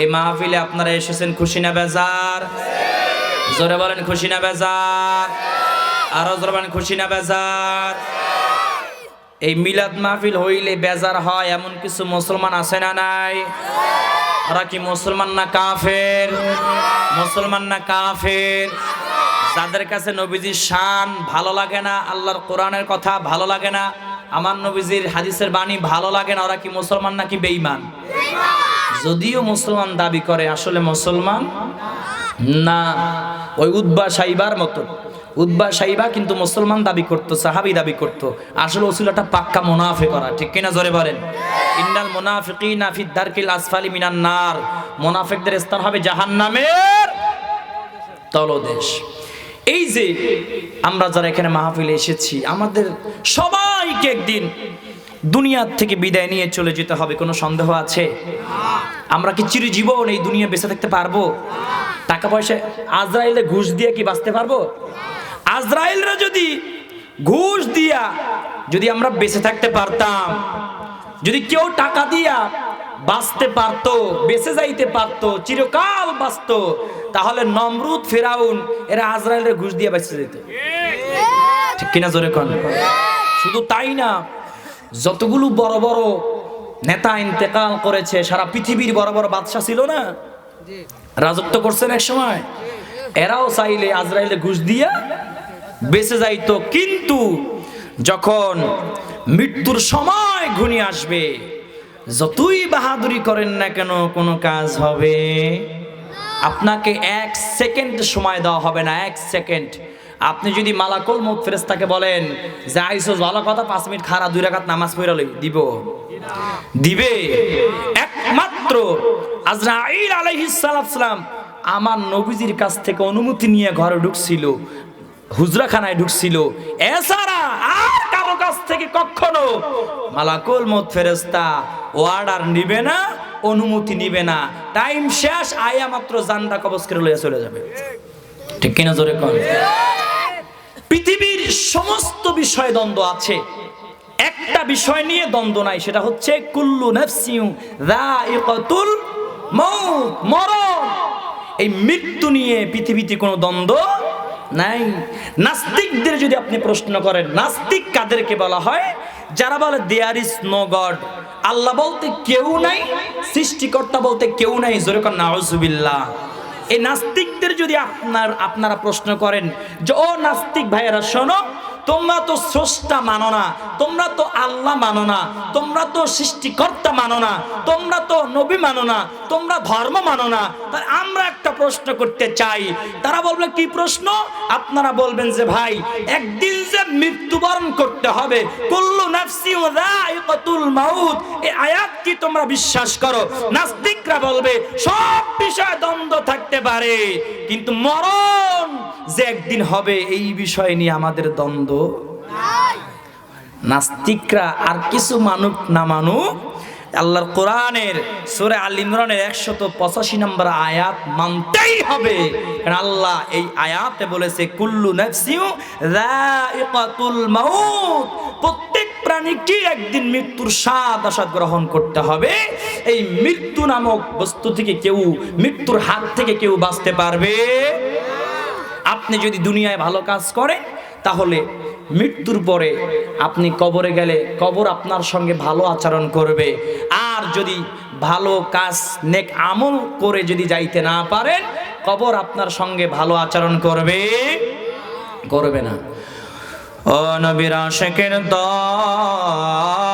এই মাহফিলে আপনারা এসেছেন খুশি না বেজার। জোরে বলেন খুশি না বেজার। আরও জোরে বলেন খুশি না বেজার। এই মিলাদ মাহফিল হইলে বেজার হয়, এমন কিছু মুসলমান আছে না নাই? ওরা কি মুসলমান না কাফের? মুসলমান না কাফের? যাদের কাছে নবীজির শান ভালো লাগে না, আল্লাহর কোরআনের কথা ভালো লাগে না, আমার নবীজির হাদিসের বাণী ভালো লাগে না, ওরা কি মুসলমান নাকি বেঈমান? যদিও মুসলমান দাবি করে আসলে মুসলমান না, ওই উদ্বা সাইবার মতো। উদ্বা সাইবা কিন্তু মুসলমান দাবি করতো, সাহাবি দাবি করতো। আসলে ওসিলাটা পাক্কা মুনাফে করা ঠিক কিনা জোরে বলেন? ইন্নাল মুনাফিকিনা ফি দারকিল আসফালি মিনান নার। মুনাফিকদের স্থান হবে জাহান্নামের তলদেশ। এই যে আমরা যারা এখানে মাহফিলে এসেছি, আমাদের সবাইকে একদিন দুনিয়ার থেকে বিদায় নিয়ে চলে যেতে হবে কোনো সন্দেহ আছে? আমরা কি চিরজীবন এই দুনিয়া বেঁচে থাকতে পারব? টাকা পয়সা আজরাইলে ঘুষ দিয়ে কি বাঁচতে পারব? আজরাইলরা যদি ঘুষ দিয়া যদি আমরা বেঁচে থাকতে পারতাম যদি কেউ টাকা দিয়া বাঁচতে পারতো বেঁচে যাইতে পারতো চিরকাল বাঁচতো তাহলে নমরুদ ফেরাউন এরা আজরাইলের ঘুষ দিয়ে বেঁচে যেত। ঠিক কিনা জোরে কন? শুধু তাই না যতগুলো বড় বড় নেতা ইন্তেকাল করেছে, সারা পৃথিবীর বড় বড় বাদশা ছিল না? রাজত্ব করছেন এক সময়? এরাও চাইলে আজরাইলে ঘুষ দিয়া বেঁচে যাইতো। কিন্তু যখন মৃত্যুর সময় ঘনিয়ে আসবে, যতই বাহাদুরি করেন না কেন কোনো কাজ হবে? আপনাকে এক সেকেন্ড সময় দেওয়া হবে না, এক সেকেন্ড। আপনি যদি মালাকুল মত ফেরেস্তাকে বলেন যে, আইসো, ভালো কথা, পাঁচ মিনিট খারা দুই রাকাত নামাজ পড়া লই। দিব। দিবে। একমাত্র আজরাইল আলাইহিস আমার নবীজির কাছ থেকে অনুমতি নিয়ে ঘরে ঢুকছিল, হুজরাখানায় ঢুকছিল। এছাড়া আর কাছ থেকে কখনো মালাকুল মত ফেরেস্তা ওয়ার্ডার নিবে না, অনুমতি নিবে না। টাইম শেষ, আয়া মাত্র জানটা কবজ করে লইয়া চলে যাবে। ঠিক কিনা জোরে কর পৃথিবীর সমস্ত বিষয়ে দ্বন্দ্ব আছে। একটা বিষয় নিয়ে দ্বন্দ্ব নাই, সেটা হচ্ছে কুল্লু নাফসিউ যায়িকাতুল মউত, মরণ। এই মৃত্যু নিয়ে পৃথিবীতে কোনো দ্বন্দ্ব নাই। নাস্তিকদের যদি আপনি প্রশ্ন করেন, নাস্তিক কাদেরকে বলা হয়? যারা বলে there is no God Allah বলতে কেউ নাই, সৃষ্টিকর্তা বলতে কেউ নাই। জোরে কর নাউজুবিল্লাহ এই নাস্তিকদের যদি আপনার, আপনারা প্রশ্ন করেন যে, ও নাস্তিক ভাইয়েরা, শোনো তোমরা তো স্রষ্টা মানো না, তোমরা তো আল্লাহ মানো না, তোমরা তো সৃষ্টিকর্তা মানো না, তোমরা তো নবী মানো না, তোমরা ধর্ম মানো না। তাই আমরা একটা প্রশ্ন করতে চাই। তারা বলবে, কি প্রশ্ন? আপনারা বলবেন যে, ভাই, একদিন যে মৃত্যুবরণ করতে হবে, কুল্লু নাফসি যায়িকাতুল মাউত এই আয়াত কি তোমরা বিশ্বাস করো? নাস্তিকরা বলবে, সব বিষয়ে দ্বন্দ্ব থাকতে পারে, কিন্তু মরণ যে একদিন হবে, এই বিষয় নিয়ে আমাদের দ্বন্দ্ব নাস্তিকরা আর কিছু মানুক না মানুক, আল্লাহর কোরআনের সুরে আল ইমরানের একশত পঁচাশি নম্বর আয়াত মানতেই হবে। কারণ আল্লাহ এই আয়াতে বলেছে, কুল্লু মাউত। প্রত্যেক প্রাণীকে একদিন মৃত্যুর স্বাদ আসাদ গ্রহণ করতে হবে। এই মৃত্যু নামক বস্তু থেকে কেউ, মৃত্যুর হাত থেকে কেউ বাঁচতে পারবে? আপনি যদি দুনিয়ায় ভালো কাজ করেন তাহলে মৃত্যুর পরে আপনি কবরে গেলে কবর আপনার সঙ্গে ভালো আচরণ করবে। আর যদি ভালো কাজ, নেক আমল করে যদি যাইতে না পারেন, কবর আপনার সঙ্গে ভালো আচরণ করবে করবে না। ও নবীর আশেকের দল